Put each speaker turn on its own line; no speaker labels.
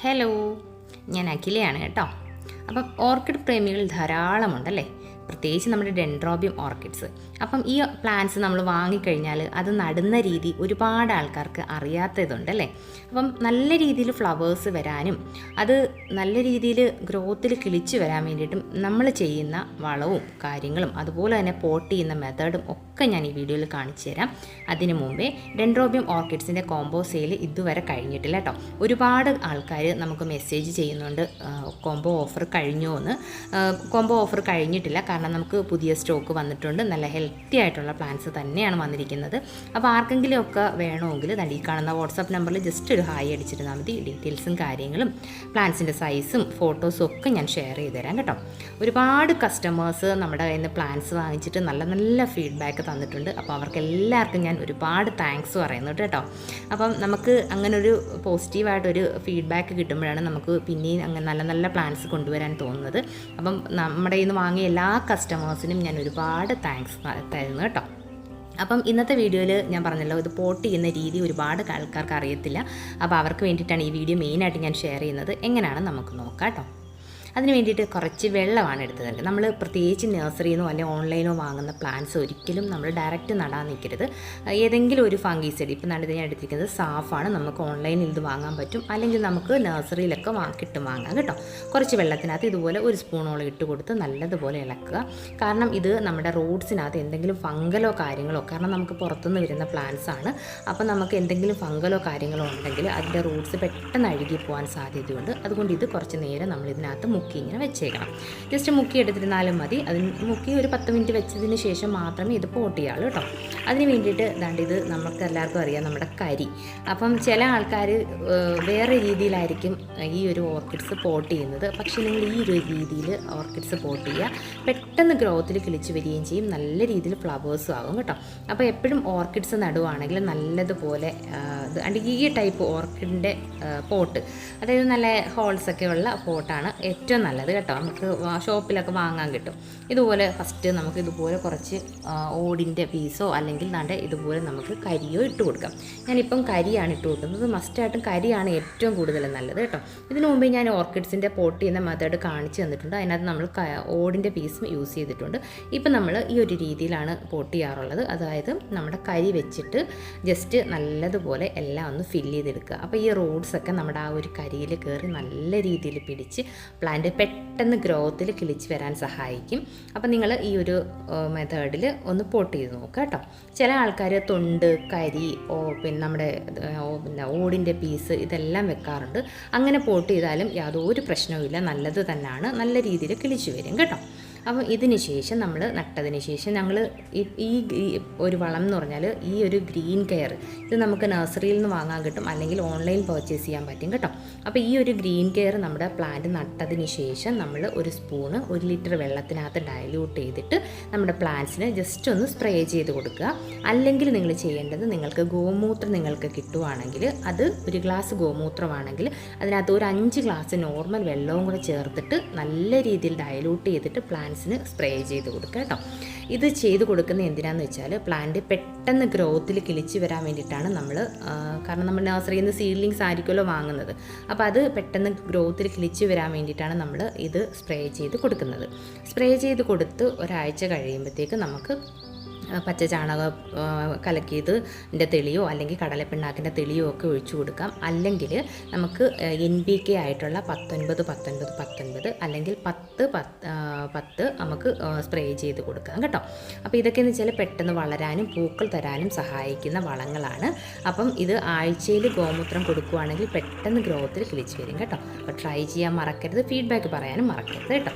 Hello ഞാൻ അഖിലയാണ് കേട്ടോ. അപ്പം ഓർക്കിഡ് പ്രേമികൾ ധാരാളമുണ്ടല്ലേ? പ്രത്യേകിച്ച് നമ്മുടെ ഡെൻഡ്രോബിയം ഓർക്കിഡ്സ്. അപ്പം ഈ പ്ലാന്റ്സ് നമ്മൾ വാങ്ങിക്കഴിഞ്ഞാൽ അത് നടുന്ന രീതി ഒരുപാട് ആൾക്കാർക്ക് അറിയാത്തതുണ്ട് അല്ലേ? അപ്പം നല്ല രീതിയിൽ ഫ്ലവേഴ്സ് വരാനും അത് നല്ല രീതിയിൽ ഗ്രോത്തിൽ കിളിച്ച് വരാൻ വേണ്ടിയിട്ടും നമ്മൾ ചെയ്യുന്ന വളവും കാര്യങ്ങളും അതുപോലെ തന്നെ പോട്ട് ചെയ്യുന്ന മെത്തേഡും ഒക്കെ ഞാൻ ഈ വീഡിയോയിൽ കാണിച്ചു തരാം. അതിനു മുമ്പേ ഡെൻഡ്രോബിയം ഓർക്കിഡ്സിന്റെ കോംബോ സെയിൽ ഇതുവരെ കഴിഞ്ഞിട്ടില്ല കേട്ടോ. ഒരുപാട് ആൾക്കാർ നമുക്ക് മെസ്സേജ് ചെയ്യുന്നുണ്ട് കോംബോ ഓഫർ കഴിഞ്ഞോ എന്ന്. കോംബോ ഓഫർ കഴിഞ്ഞിട്ടില്ല കാരണം നമുക്ക് പുതിയ സ്റ്റോക്ക് വന്നിട്ടുണ്ട്. നല്ല ഹെൽത്തി ആയിട്ടുള്ള പ്ലാൻസ് തന്നെയാണ് വന്നിരിക്കുന്നത്. അപ്പോൾ ആർക്കെങ്കിലും ഒക്കെ വേണമെങ്കിൽ ദാ ഈ കാണുന്ന വാട്സാപ്പ് നമ്പറിൽ ജസ്റ്റ് ഒരു ഹായ് അടിച്ചിരുന്നാൽ മതി. ഡീറ്റെയിൽസും കാര്യങ്ങളും പ്ലാൻസിന്റെ സൈസും ഫോട്ടോസും ഒക്കെ ഞാൻ ഷെയർ ചെയ്ത് തരാം കേട്ടോ. ഒരുപാട് കസ്റ്റമേഴ്സ് നമ്മുടെ കയ്യിൽ നിന്ന് പ്ലാൻസ് വാങ്ങിച്ചിട്ട് നല്ല നല്ല ഫീഡ്ബാക്ക് തന്നിട്ടുണ്ട്. അപ്പോൾ അവർക്ക് എല്ലാവർക്കും ഞാൻ ഒരുപാട് താങ്ക്സ് പറയുന്നുണ്ട് കേട്ടോ. അപ്പം നമുക്ക് അങ്ങനെ ഒരു പോസിറ്റീവായിട്ടൊരു ഫീഡ്ബാക്ക് കിട്ടുമ്പോഴാണ് നമുക്ക് പിന്നെയും അങ്ങനെ നല്ല നല്ല പ്ലാൻസ് കൊണ്ടുവരാൻ തോന്നുന്നത്. അപ്പം നമ്മുടെ കയ്യിൽ നിന്ന് വാങ്ങിയ എല്ലാ കസ്റ്റമേഴ്സിനും ഞാൻ ഒരുപാട് താങ്ക്സ് തരുന്നു കേട്ടോ. അപ്പം ഇന്നത്തെ വീഡിയോയിൽ ഞാൻ പറഞ്ഞല്ലോ ഇത് പോട്ട് ചെയ്യുന്ന രീതി ഒരുപാട് ആൾക്കാർക്ക് അറിയത്തില്ല. അപ്പോൾ അവർക്ക് വേണ്ടിയിട്ടാണ് ഈ വീഡിയോ മെയിനായിട്ട് ഞാൻ ഷെയർ ചെയ്യുന്നത്. എങ്ങനെയാണ് നമുക്ക് നോക്കാം കേട്ടോ. അതിന് വേണ്ടിയിട്ട് കുറച്ച് വെള്ളമാണ് എടുത്തത് നമ്മൾ പ്രത്യേകിച്ച് നഴ്സറിയിൽ നിന്നോ അല്ലെങ്കിൽ ഓൺലൈനോ വാങ്ങുന്ന പ്ലാന്റ്സ് ഒരിക്കലും നമ്മൾ ഡയറക്റ്റ് നടാൻ നിൽക്കരുത്. ഏതെങ്കിലും ഒരു ഫംഗീസൈഡ് ഇപ്പം നടുന്നത് ഞാൻ എടുത്തിരിക്കുന്നത് സാഫാണ്. നമുക്ക് ഓൺലൈനിൽ ഇത് വാങ്ങാൻ പറ്റും. അല്ലെങ്കിൽ നമുക്ക് നഴ്സറിയിലൊക്കെ വാ കിട്ടും വാങ്ങാം കേട്ടോ. കുറച്ച് വെള്ളത്തിനകത്ത് ഇതുപോലെ ഒരു സ്പൂണോളം ഇട്ട് കൊടുത്ത് നല്ലതുപോലെ ഇളക്കുക. കാരണം ഇത് നമ്മുടെ റൂട്ട്സിനകത്ത് എന്തെങ്കിലും ഫംഗലോ കാര്യങ്ങളോ കാരണം നമുക്ക് പുറത്തുനിന്ന് വരുന്ന പ്ലാന്റ്സ് ആണ്. അപ്പം നമുക്ക് എന്തെങ്കിലും ഫംഗലോ കാര്യങ്ങളോ ഉണ്ടെങ്കിൽ അതിന്റെ റൂട്ട്സ് പെട്ടെന്ന് അഴുകി പോകാൻ സാധ്യതയുണ്ട്. അതുകൊണ്ട് ഇത് കുറച്ച് നേരം നമ്മൾ ഇതിനകത്ത് മുക്കി ഇങ്ങനെ വെച്ചേക്കണം. ജസ്റ്റ് മുക്കി എടുത്തിരുന്നാലും മതി. അതിന് മുക്കി ഒരു പത്ത് മിനിറ്റ് വെച്ചതിന് ശേഷം മാത്രമേ ഇത് പോട്ട് ചെയ്യാവുള്ളൂ കേട്ടോ. അതിന് വേണ്ടിയിട്ട് ദാണ്ട് ഇത് നമുക്ക് എല്ലാവർക്കും അറിയാം നമ്മുടെ കരി. അപ്പം ചില ആൾക്കാർ വേറെ രീതിയിലായിരിക്കും ഈ ഒരു ഓർക്കിഡ്സ് പോട്ട് ചെയ്യുന്നത്. പക്ഷേ നിങ്ങൾ ഈ ഒരു രീതിയിൽ ഓർക്കിഡ്സ് പോട്ട് ചെയ്യുക. പെട്ടെന്ന് ഗ്രോത്തിൽ കിളിച്ച് വരികയും ചെയ്യും. നല്ല രീതിയിൽ ഫ്ലവേഴ്സും ആകും കേട്ടോ. അപ്പോൾ എപ്പോഴും ഓർക്കിഡ്സ് നടുവാണെങ്കിൽ നല്ലതുപോലെ ഈ ടൈപ്പ് ഓർക്കിഡിന്റെ പോട്ട്. അതായത് നല്ല ഹോൾസൊക്കെ ഉള്ള പോട്ടാണ്. ഏറ്റവും നല്ലത് കേട്ടോ. നമുക്ക് ഷോപ്പിലൊക്കെ വാങ്ങാൻ കിട്ടും. ഇതുപോലെ ഫസ്റ്റ് നമുക്ക് ഇതുപോലെ കുറച്ച് ഓടിന്റെ പീസോ അല്ലെങ്കിൽ നാണ്ടെ ഇതുപോലെ നമുക്ക് കരിയോ ഇട്ട് കൊടുക്കാം. ഞാനിപ്പം കരിയാണ് ഇട്ട് കൊടുക്കുന്നത്. മസ്റ്റായിട്ടും കരിയാണ് ഏറ്റവും കൂടുതൽ നല്ലത് കേട്ടോ. ഇതിനു മുമ്പേ ഞാൻ ഓർക്കിഡ്സിന്റെ പോട്ട് ചെയ്യുന്ന മെത്തേഡ് കാണിച്ചു തന്നിട്ടുണ്ട്. അതിനകത്ത് നമ്മൾ ഓടിന്റെ പീസും യൂസ് ചെയ്തിട്ടുണ്ട്. ഇപ്പം നമ്മൾ ഈ ഒരു രീതിയിലാണ് പോട്ട് ചെയ്യാറുള്ളത്. അതായത് നമ്മുടെ കരി വെച്ചിട്ട് ജസ്റ്റ് നല്ലതുപോലെ എല്ലാം ഒന്ന് ഫില്ല് ചെയ്തെടുക്കുക. അപ്പോൾ ഈ റോഡ്സൊക്കെ നമ്മുടെ ആ ഒരു കരിയിൽ കയറി നല്ല രീതിയിൽ പിടിച്ച് പ്ലാന്റ് പെട്ടെന്ന് ഗ്രോത്തിൽ കിളിച്ച് വരാൻ സഹായിക്കും. അപ്പോൾ നിങ്ങൾ ഈ ഒരു മെത്തേഡിൽ ഒന്ന് പോട്ട് ചെയ്ത് നോക്കുക കേട്ടോ. ചില ആൾക്കാർ തൊണ്ട് കരി ഓ പിന്നെ നമ്മുടെ പിന്നെ ഓടിന്റെ പീസ് ഇതെല്ലാം വെക്കാറുണ്ട്. അങ്ങനെ പോട്ട് ചെയ്താലും യാതൊരു പ്രശ്നവുമില്ല. നല്ലത് തന്നെയാണ് നല്ല രീതിയിൽ കിളിച്ച് വരും കേട്ടോ. അപ്പം ഇതിന് ശേഷം നമ്മൾ നട്ടതിന് ശേഷം ഞങ്ങൾ ഈ ഒരു വളം എന്ന് പറഞ്ഞാൽ ഈ ഒരു ഗ്രീൻ കെയർ ഇത് നമുക്ക് നഴ്സറിയിൽ നിന്ന് വാങ്ങാൻ കിട്ടും. അല്ലെങ്കിൽ ഓൺലൈൻ പർച്ചേസ് ചെയ്യാൻ പറ്റും കേട്ടോ. അപ്പോൾ ഈ ഒരു ഗ്രീൻ കെയർ നമ്മുടെ പ്ലാന്റ് നട്ടതിന് ശേഷം നമ്മൾ ഒരു സ്പൂണ് ഒരു ലിറ്റർ വെള്ളത്തിനകത്ത് ഡയല്യൂട്ട് ചെയ്തിട്ട് നമ്മുടെ പ്ലാന്റ്സിന് ജസ്റ്റ് ഒന്ന് സ്പ്രേ ചെയ്ത് കൊടുക്കുക. അല്ലെങ്കിൽ നിങ്ങൾ ചെയ്യേണ്ടത് നിങ്ങൾക്ക് ഗോമൂത്രം നിങ്ങൾക്ക് കിട്ടുവാണെങ്കിൽ അത് ഒരു ഗ്ലാസ് ഗോമൂത്രമാണെങ്കിൽ അതിനകത്ത് ഒരു അഞ്ച് ഗ്ലാസ് നോർമൽ വെള്ളവും കൂടെ ചേർത്തിട്ട് നല്ല രീതിയിൽ ഡയലൂട്ട് ചെയ്തിട്ട് പ്ലാന്റ്സിന് സ്പ്രേ ചെയ്ത് കൊടുക്കുക കേട്ടോ. ഇത് ചെയ്ത് കൊടുക്കുന്ന എന്തിനാന്ന് വെച്ചാൽ പ്ലാന്റ് പെട്ടെന്ന് ഗ്രോത്തിൽ കിളിച്ച് വരാൻ വേണ്ടിയിട്ടാണ് നമ്മൾ കാരണം നമ്മൾ നഴ്സറിയിൽ നിന്ന് സീഡ്ലിങ്സ് ആയിരിക്കുമല്ലോ വാങ്ങുന്നത്. അപ്പോൾ അത് പെട്ടെന്ന് ഗ്രോത്തിൽ കിളിച്ച് വരാൻ വേണ്ടിയിട്ടാണ് നമ്മൾ ഇത് സ്പ്രേ ചെയ്ത് കൊടുക്കുന്നത്. സ്പ്രേ ചെയ്ത് കൊടുത്ത് ഒരാഴ്ച കഴിയുമ്പോഴത്തേക്ക് നമുക്ക് പച്ച ചാണകം കലക്കിയതിന്റെ തെളിയോ അല്ലെങ്കിൽ കടലപ്പിണ്ണാക്കിന്റെ തെളിയോ ഒക്കെ ഒഴിച്ചു കൊടുക്കാം. അല്ലെങ്കിൽ നമുക്ക് എൻ ബി കെ ആയിട്ടുള്ള പത്തൊൻപത് പത്തൊൻപത് പത്തൊൻപത് അല്ലെങ്കിൽ പത്ത് പത്ത് നമുക്ക് സ്പ്രേ ചെയ്ത് കൊടുക്കാം കേട്ടോ. അപ്പോൾ ഇതൊക്കെയെന്ന് വെച്ചാൽ പെട്ടെന്ന് വളരാനും പൂക്കൾ തരാനും സഹായിക്കുന്ന വളങ്ങളാണ്. അപ്പം ഇത് ആഴ്ചയിൽ ഗോമൂത്രം കൊടുക്കുകയാണെങ്കിൽ പെട്ടെന്ന് ഗ്രോത്തിൽ കിളിച്ച് വരും കേട്ടോ. അപ്പോൾ ട്രൈ ചെയ്യാൻ മറക്കരുത്. ഫീഡ്ബാക്ക് പറയാനും മറക്കരുത് കേട്ടോ.